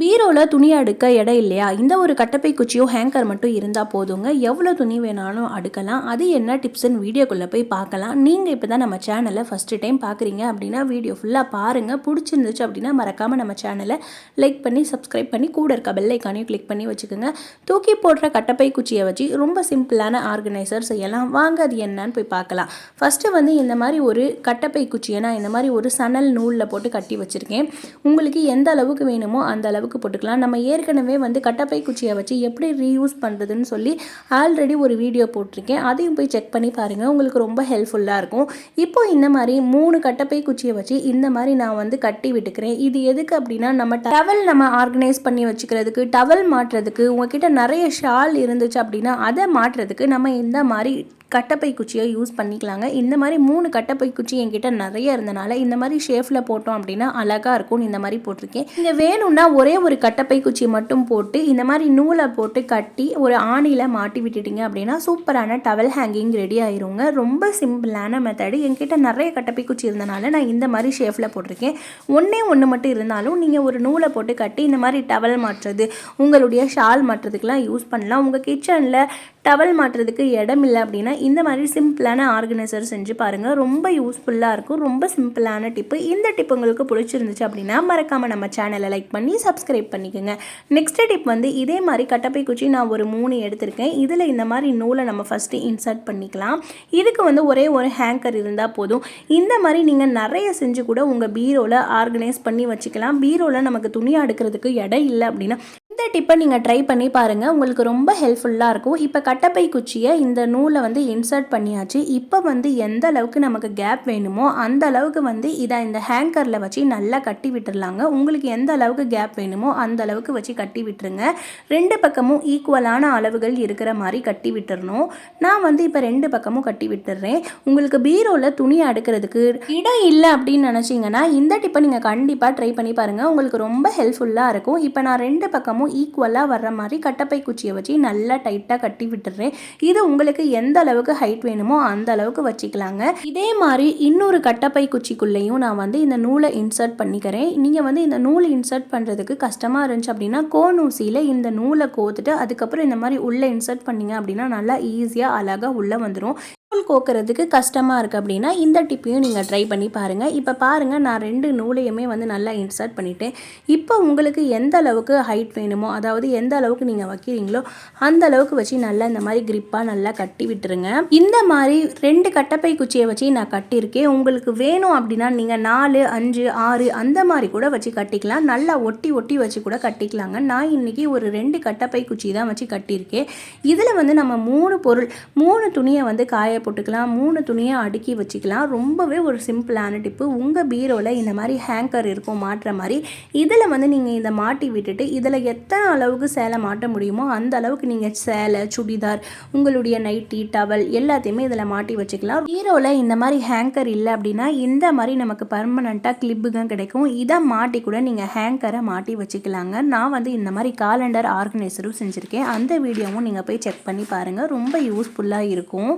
பீரோவில் துணி அடுக்க இடம் இல்லையா? இந்த ஒரு கட்டப்பை குச்சியோ ஹேங்கர் மட்டும் இருந்தால் போதுங்க. எவ்வளோ துணி வேணாலும் அடுக்கலாம். அது என்ன டிப்ஸ்ன்னு வீடியோக்குள்ளே போய் பார்க்கலாம். நீங்கள் இப்போ தான் நம்ம சேனலை ஃபஸ்ட்டு டைம் பார்க்குறீங்க அப்படின்னா வீடியோ ஃபுல்லாக பாருங்கள் பிடிச்சிருந்துச்சு அப்படின்னா மறக்காமல் நம்ம சேனலை லைக் பண்ணி சப்ஸ்கிரைப் பண்ணி கூட இருக்க பெல்லைக்கானையும் கிளிக் பண்ணி வச்சுக்கோங்க. தூக்கி போடுற கட்டப்பை குச்சியை வச்சு ரொம்ப சிம்பிளான ஆர்கனைசர் செய்யலாம். வாங்க அது என்னன்னு போய் பார்க்கலாம். ஃபஸ்ட்டு வந்து இந்த மாதிரி ஒரு கட்டப்பை குச்சியை நான் இந்த மாதிரி ஒரு சணல் நூலில் போட்டு கட்டி வச்சுருக்கேன். உங்களுக்கு எந்த அளவுக்கு வேணுமோ அந்த அளவுக்கு போட்டுக்கலாம். நம்ம ஏற்கனவே வந்து கட்டப்பை குச்சியை வச்சு எப்படி ரீயூஸ் பண்ணுறதுன்னு சொல்லி ஆல்ரெடி ஒரு வீடியோ போட்டிருக்கேன். அதையும் போய் செக் பண்ணி பாருங்கள் உங்களுக்கு ரொம்ப ஹெல்ப்ஃபுல்லாக இருக்கும். இப்போ இந்த மாதிரி மூணு கட்டப்பை குச்சியை வச்சு இந்த மாதிரி நான் வந்து கட்டி விட்டுக்கிறேன். இது எதுக்கு அப்படின்னா நம்ம டவல் நம்ம ஆர்கனைஸ் பண்ணி வச்சுக்கிறதுக்கு டவல் மாட்டுறதுக்கு உங்ககிட்ட நிறைய ஷால் இருந்துச்சு அப்படின்னா அதை மாட்டுறதுக்கு நம்ம இந்த மாதிரி கட்டப்பை குச்சியை யூஸ் பண்ணிக்கலாங்க. இந்த மாதிரி மூணு கட்டப்பை குச்சி என்கிட்ட நிறைய இருந்தனால இந்த மாதிரி ஷேஃபில் போட்டோம் அப்படின்னா அழகாக இருக்கும்னு இந்த மாதிரி போட்டிருக்கேன். இங்கே வேணும்னா ஒரே ஒரு கட்டப்பை குச்சி மட்டும் போட்டு இந்த மாதிரி நூலை போட்டு கட்டி ஒரு ஆணியில் மாட்டி விட்டுட்டீங்க அப்படின்னா சூப்பரான டவல் ஹேங்கிங் ரெடி ஆயிருங்க. ரொம்ப சிம்பிளான மெத்தடு என்கிட்ட நிறைய கட்டப்பை குச்சி இருந்தனால நான் இந்த மாதிரி ஷேஃபில் போட்டிருக்கேன். ஒன்றே ஒன்று மட்டும் இருந்தாலும் நீங்கள் ஒரு நூலை போட்டு கட்டி இந்த மாதிரி டவல் மாட்டுறது உங்களுடைய ஷால் மாட்டுறதுக்கெலாம் யூஸ் பண்ணலாம். உங்கள் கிச்சனில் டவல் மாட்டுறதுக்கு இடம் இல்லை அப்படின்னா இந்த மாதிரி சிம்பிளான ஆர்கனைசர் செஞ்சு பாருங்கள் ரொம்ப யூஸ்ஃபுல்லாக இருக்கும். ரொம்ப சிம்பிளான டிப்பு. இந்த டிப் உங்களுக்கு பிடிச்சிருந்துச்சு அப்படின்னா மறக்காமல் நம்ம சேனலை லைக் பண்ணி சப்ஸ்கிரைப் பண்ணிக்கோங்க. நெக்ஸ்ட் டிப் வந்து இதே மாதிரி கட்டப்பை குச்சி நான் ஒரு மூணு எடுத்திருக்கேன். இதில் இந்த மாதிரி நூலை நம்ம ஃபஸ்ட்டு இன்சர்ட் பண்ணிக்கலாம். இதுக்கு வந்து ஒரே ஒரு ஹேங்கர் இருந்தால் போதும். இந்த மாதிரி நீங்கள் நிறைய செஞ்சு கூட உங்கள் பீரோவில் ஆர்கனைஸ் பண்ணி வச்சுக்கலாம். பீரோவில் நமக்கு துணி அடுக்கிறதுக்கு இடம் இல்லை அப்படின்னா இந்த டிப்பை நீங்கள் ட்ரை பண்ணி பாருங்கள் உங்களுக்கு ரொம்ப ஹெல்ப்ஃபுல்லாக இருக்கும். இப்போ கட்டப்பை குச்சியை இந்த நூலை வந்து இன்சர்ட் பண்ணியாச்சு. இப்போ வந்து எந்த அளவுக்கு நமக்கு கேப் வேணுமோ அந்த அளவுக்கு வந்து இதை இந்த ஹேங்கரில் வச்சு நல்லா கட்டி விட்டுறலாங்க. உங்களுக்கு எந்த அளவுக்கு கேப் வேணுமோ அந்த அளவுக்கு வச்சு கட்டி விட்டுருங்க. ரெண்டு பக்கமும் ஈக்குவலான அளவுகள் இருக்கிற மாதிரி கட்டி விட்டுறணும். நான் வந்து இப்போ ரெண்டு பக்கமும் கட்டி விட்டுறேன். உங்களுக்கு பீரோவில் துணி அடுக்கிறதுக்கு இடம் இல்லை அப்படின்னு நினச்சிங்கன்னா இந்த டிப்பை நீங்கள் கண்டிப்பாக ட்ரை பண்ணி பாருங்கள் உங்களுக்கு ரொம்ப ஹெல்ப்ஃபுல்லாக இருக்கும். இப்போ நான் ரெண்டு பக்கமும் ஈக்குவலாக வர்ற மாதிரி கட்டப்பை குச்சியை வச்சு நல்லா டைட்டாக கட்டி விட்டுறேன். இது உங்களுக்கு எந்த அளவுக்கு ஹைட் வேணுமோ அந்த அளவுக்கு வச்சுக்கலாங்க. இதே மாதிரி இன்னொரு கட்டப்பை குச்சிக்குள்ளேயும் நான் வந்து இந்த நூலை இன்சர்ட் பண்ணிக்கிறேன். நீங்கள் வந்து இந்த நூலை இன்சர்ட் பண்ணுறதுக்கு கஷ்டமாக இருந்துச்சு அப்படின்னா கோனூசியில் இந்த நூலை கோத்துட்டு அதுக்கப்புறம் இந்த மாதிரி உள்ளே இன்சர்ட் பண்ணிங்க அப்படின்னா நல்லா ஈஸியாக அழகாக உள்ளே வந்துடும் நூல் கோக்கிறதுக்கு கஷ்டமாக இருக்குது அப்படின்னா இந்த டிப்பையும் நீங்கள் ட்ரை பண்ணி பாருங்கள் இப்போ பாருங்கள் நான் ரெண்டு நூலையுமே வந்து நல்லா இன்சர்ட் பண்ணிட்டேன். இப்போ உங்களுக்கு எந்த அளவுக்கு ஹைட் வேணுமோ அதாவது எந்த அளவுக்கு நீங்கள் வைக்கிறீங்களோ அந்த அளவுக்கு வச்சு நல்லா இந்த மாதிரி கிரிப்பாக நல்லா கட்டி விட்டுருங்க. இந்த மாதிரி ரெண்டு கட்டப்பை குச்சியை வச்சு நான் கட்டியிருக்கேன். உங்களுக்கு வேணும் அப்படின்னா நீங்கள் நாலு அஞ்சு ஆறு அந்த மாதிரி கூட வச்சு கட்டிக்கலாம். நல்லா ஒட்டி ஒட்டி வச்சு கூட கட்டிக்கலாங்க. நான் இன்றைக்கி ஒரு ரெண்டு கட்டப்பை குச்சி தான் வச்சு கட்டியிருக்கேன். இதில் வந்து நம்ம மூணு பொருள் மூணு துணியை வந்து காய காய போட்டுக்கலாம் மூணு துணியை அடுக்கி வச்சுக்கலாம். ரொம்பவே ஒரு சிம்பிளான டிப்பு. உங்கள் பீரோவில் இந்த மாதிரி ஹேங்கர் இருக்கும் மாட்டுற மாதிரி இதில் வந்து நீங்கள் இதை மாட்டி விட்டுட்டு இதில் எத்தனை அளவுக்கு சேலை மாட்ட முடியுமோ அந்த அளவுக்கு நீங்கள் சேலை சுடிதார் உங்களுடைய நைட்டி டவல் எல்லாத்தையுமே இதில் மாட்டி வச்சுக்கலாம். பீரோவில் இந்த மாதிரி ஹேங்கர் இல்லை அப்படின்னா இந்த மாதிரி நமக்கு பர்மனண்ட்டாக கிளிப்புங்க கிடைக்கும். இதை மாட்டி கூட நீங்கள் ஹேங்கரை மாட்டி வச்சுக்கலாங்க. நான் வந்து இந்த மாதிரி காலண்டர் ஆர்கனைசரும் செஞ்சுருக்கேன். அந்த வீடியோவும் நீங்கள் போய் செக் பண்ணி பாருங்கள் ரொம்ப யூஸ்ஃபுல்லாக இருக்கும்.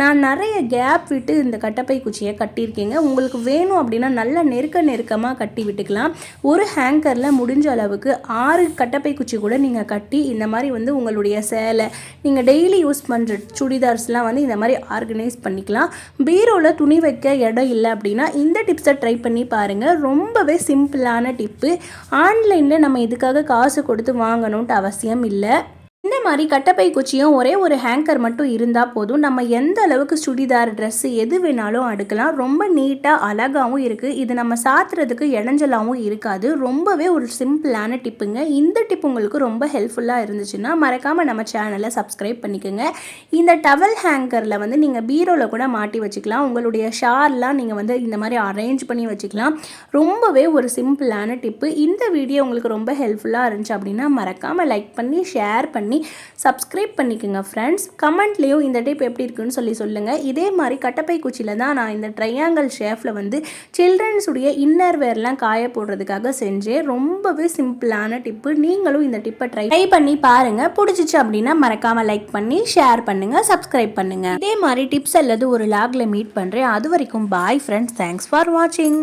நான் நிறைய கேப் விட்டு இந்த கட்டப்பை குச்சியை கட்டியிருக்கேங்க. உங்களுக்கு வேணும் அப்படின்னா நல்லா நெருக்க நெருக்கமாக கட்டி விட்டுக்கலாம். ஒரு ஹேங்கரில் முடிஞ்ச அளவுக்கு ஆறு கட்டப்பை குச்சி கூட நீங்கள் கட்டி இந்த மாதிரி வந்து உங்களுடைய சேலை நீங்கள் டெய்லி யூஸ் பண்ணுற சுடிதார்ஸ்லாம் வந்து இந்த மாதிரி ஆர்கனைஸ் பண்ணிக்கலாம். பீரோவில் துணி வைக்க இடம் இல்லை அப்படின்னா இந்த டிப்ஸை ட்ரை பண்ணி பாருங்கள் ரொம்பவே சிம்பிளான டிப்பு ஆன்லைனில் நம்ம இதுக்காக காசு கொடுத்து வாங்கணுன்ட்டு அவசியம் இல்லை. இந்த மாதிரி கட்டப்பை குச்சியும் ஒரே ஒரு ஹேங்கர் மட்டும் இருந்தால் போதும். நம்ம எந்த அளவுக்கு சுடிதார் ட்ரெஸ்ஸு எது வேணாலும் அடுக்கலாம். ரொம்ப நீட்டாக அழகாகவும் இருக்குது இது நம்ம சாத்துறதுக்கு இடைஞ்சலாகவும் இருக்காது. ரொம்பவே ஒரு சிம்பிளான டிப்புங்க இந்த டிப் உங்களுக்கு ரொம்ப ஹெல்ப்ஃபுல்லாக இருந்துச்சுன்னா மறக்காமல் நம்ம சேனலை சப்ஸ்கிரைப் பண்ணிக்கோங்க. இந்த டவல் ஹேங்கரில் வந்து நீங்கள் பீரோவில் கூட மாட்டி வச்சுக்கலாம். உங்களுடைய ஷார்லாம் நீங்கள் வந்து இந்த மாதிரி அரேஞ்ச் பண்ணி வச்சுக்கலாம். ரொம்பவே ஒரு சிம்பிளான டிப்பு இந்த வீடியோ உங்களுக்கு ரொம்ப ஹெல்ப்ஃபுல்லாக இருந்துச்சு அப்படின்னா மறக்காமல் லைக் பண்ணி ஷேர் பண்ணி பண்ணி சப்ஸ்கிரைப் பண்ணிக்கோங்க ஃப்ரெண்ட்ஸ் கமெண்ட்லேயும் இந்த டிப் எப்படி இருக்குன்னு சொல்லி சொல்லுங்கள் இதே மாதிரி கட்டப்பை குச்சியில் தான் நான் இந்த ட்ரையாங்கிள் ஷேஃபில் வந்து சில்ட்ரன்ஸுடைய இன்னர் வேர்லாம் காய போடுறதுக்காக செஞ்சேன். ரொம்பவே சிம்பிளான டிப்பு நீங்களும் இந்த டிப்பை ட்ரை ட்ரை பண்ணி பாருங்கள் பிடிச்சிச்சு அப்படின்னா மறக்காமல் லைக் பண்ணி ஷேர் பண்ணுங்கள் சப்ஸ்கிரைப் பண்ணுங்கள் இதே மாதிரி டிப்ஸ் அல்லது ஒரு லாகில் மீட் பண்ணுறேன் அது வரைக்கும் பாய் ஃப்ரெண்ட்ஸ் தேங்க்ஸ் ஃபார் வாட்சிங்